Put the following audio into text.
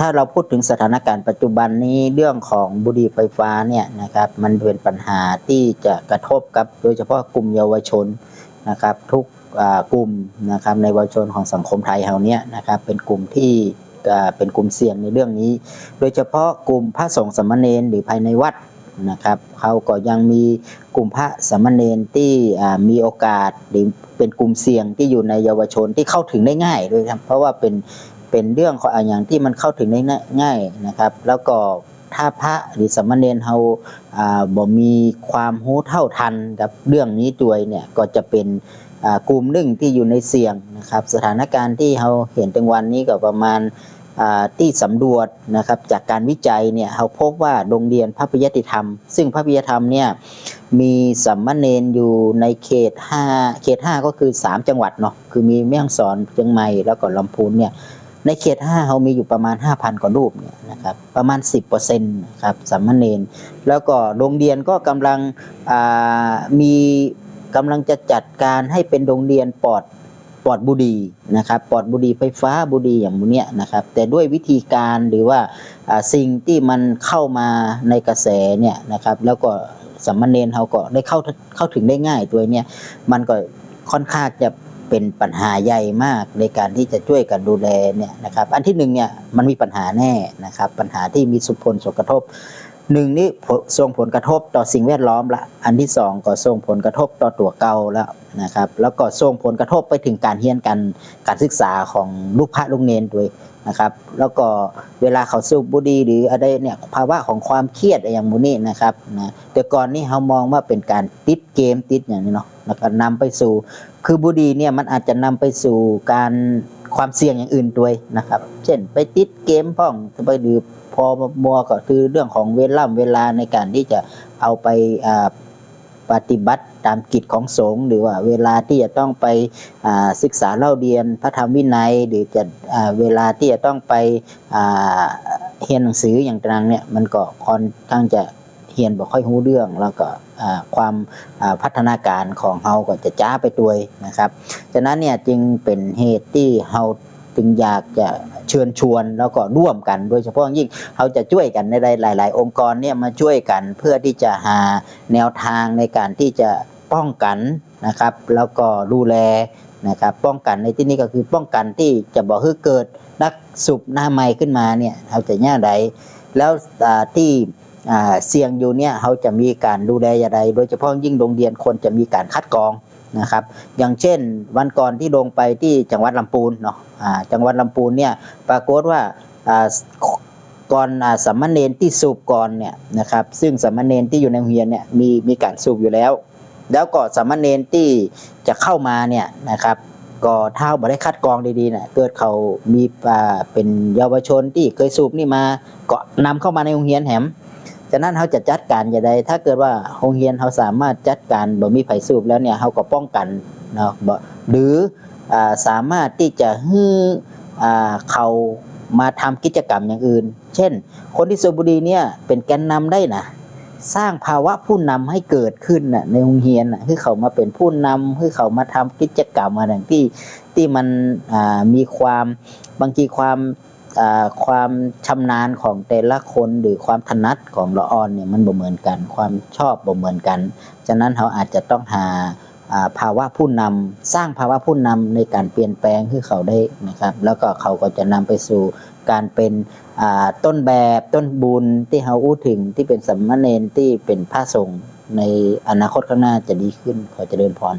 ถ้าเราพูดถึงสถานการณ์ปัจจุบันนี้เรื่องของบุหรี่ไฟฟ้าเนี่ยนะครับมันเป็นปัญหาที่จะกระทบกับโดยเฉพาะกลุ่มเยาวชนนะครับทุกกลุ่มนะครับในเยาวชนของสังคมไทยเราเนี่ยนะครับเป็นกลุ่มที่เป็นกลุ่มเสี่ยงในเรื่องนี้ โดยเฉพาะกลุ่มพระสงฆ์สามเณรหรือภายในวัดนะครับเขาก็ยังมีกลุ่มพระสามเณรที่มีโอกาสหรือเป็นกลุ่มเสี่ยงที่อยู่ในเยาวชนที่เข้าถึงได้ง่ายด้วยครับเพราะว่าเป็น เป็นเรื่องของอ่าอย่างที่มันเข้าถึงได้ง่ายนะครับ แล้วก็ถ้าพระหรือสามเณรเขาบ่มีความรู้เท่าทันกับเรื่องนี้ด้วยเนี่ยก็จะเป็นกลุ่มหนึ่งที่อยู่ในเสี่ยงนะครับ สถานการณ์ที่เราเห็นตังวันนี้ก็ประมาณที่สำรวจนะครับจากการวิจัยเนี่ยเขาพบว่าโรงเรียนพระปริยติธรรม ซึ่งพระปริยธรรมเนี่ยมีสัมมเนนอยู่ในเขต 5 เขต 5 ก็คือ 3 จังหวัดเนาะคือมีแม่ฮ่องสอนเชียงใหม่แล้วก็ลำพูนเนี่ย ในเขต5เขามีอยู่ประมาณ 5,000 กว่ารูปเนี่ยนะครับประมาณ 10%นะครับสัมมเนนแล้วก็โรงเรียนก็กำลังมีกำลังจะจัดการให้เป็นโรงเรียนปลอดปลอดบุหรี่นะครับปลอดบุหรี่ไฟฟ้าบุหรี่อย่างมูเนี้ยนะครับแต่ด้วยวิธีการหรือว่าอ่าสิ่งที่มันเข้ามาในกระแสเนี่ยนะครับแล้วก็สามเณรเขาก็ได้เข้าเข้าถึงได้ง่ายตัวเนี้ยมันก็ค่อนข้างจะ เป็นปัญหาใหญ่มากในการที่จะช่วยกันดูแลเนี่ยนะครับ อันที่หนึ่งเนี่ยมันมีปัญหาแน่นะครับ ปัญหาที่มีสุผลส่งกระทบ หนึ่งนี่ส่งผลกระทบต่อสิ่งแวดล้อมละ อันที่สองก็ส่งผลกระทบต่อตัวเก่าแล้วนะครับ แล้วก็ส่งผลกระทบไปถึงการเรียนการการศึกษาของลูกพระลูกเนนด้วยนะครับ แล้วก็เวลาเขาสูบบุหรี่หรืออะไรเนี่ยภาวะของความเครียดอย่างมูนี่นะครับนะแต่ก่อนนี้เขามองว่าเป็นการติดเกมติดอย่างนี้เนาะแล้วก็นำไปสู่ คือบุหรี่เนี่ยมันอาจจะนำไปสู่การ ความเสี่ยงอย่างอื่นด้วยนะครับ เช่นไปติดเกมพ้องไปดื่มพอมัวก็คือเรื่องของเวลาเวลาในการที่จะเอาไปปฏิบัติตามกิจของสงฆ์หรือว่าเวลาที่จะต้องไปศึกษาเล่าเรียนพระธรรมวินัย หรือจะอเวลาที่จะต้องไปเรียนหนังสืออย่างต่างเนี่ยมันก็ค่อนข้างจะ เรียนบ่ค่อยรู้เรื่อง แล้วก็ความพัฒนาการของเฮาก็จะจ้าไปด้วนะครับฉะนั้นเนี่ยจึงเป็นเหตุที่เฮาจึงอยากจะเชิญชวนแล้วก็ร่วมกัน โดยเฉพาะยิ่งเขาจะช่วยกันในหลาย ๆ องค์กรเนี่ยมาช่วยกันเพื่อที่จะหาแนวทางในการที่จะป้องกันนะครับ แล้วก็ดูแลนะครับป้องกันในที่นี้ก็คือป้องกันที่จะบอกให้เกิดนักสูบหน้าใหม่ขึ้นมาเนี่ยเขาจะแง่ใดแล้วที่ เสี่ยงอยู่เนี่ยเขาจะมีการดูแลอย่างไร โดยเฉพาะยิ่งโรงเรียนควรจะมีการคัดกรองนะครับ อย่างเช่นวันก่อนที่ลงไปที่จังหวัดลำพูนเนาะจังหวัดลำพูนเนี่ยปรากฏว่าก่อนอ่าสามเณรที่สูบก่อนเนี่ยนะครับซึ่งสามเณรที่อยู่ในโรงเรียนเนี่ยมีมีการสูบอยู่แล้ว แล้วก็สามเณรที่จะเข้ามาเนี่ยนะครับก็ถ้าบ่ได้คัดกรองดีๆเนี่ยเกิดเขามีเป็นเยาวชนที่เคยสูบนี่มาก็นำเข้ามาในโรงเรียนแหม ฉะนั้นเขาจะจัดการอย่างไรถ้าเกิดว่าโรงเรียนเขาสามารถจัดการบ่มีไผ่สูบแล้วเนี่ยเขาก็ป้องกันเนาะบ่หรืออสามารถที่จะฮื้ออ่าเขามาทำกิจกรรมอย่างอื่น เช่น คนที่สูบบุหรี่เนี่ยเป็นแกนนำได้นะสร้างภาวะผู้นำให้เกิดขึ้นน่ะในโรงเรียนน่ะคือเขามาเป็นผู้นำคือเขามาทำกิจกรรมอะไรที่ที่มันมีความบางทีความ ความชำนาญของแต่ละคนหรือความถนัดของละออนเนี่ยมันบ่เหมือนกัน ความชอบบ่เหมือนกัน ฉะนั้นเขาอาจจะต้องหาภาวะผู้นำสร้างภาวะผู้นำในการเปลี่ยนแปลงให้เขาได้นะครับ แล้วก็เขาก็จะนำไปสู่การเป็นต้นแบบต้นบุญที่เขาอู้ถึงที่เป็นสัมมาเนนที่เป็นพระสงฆ์ในอนาคตข้างหน้าจะดีขึ้นขอเจริญพร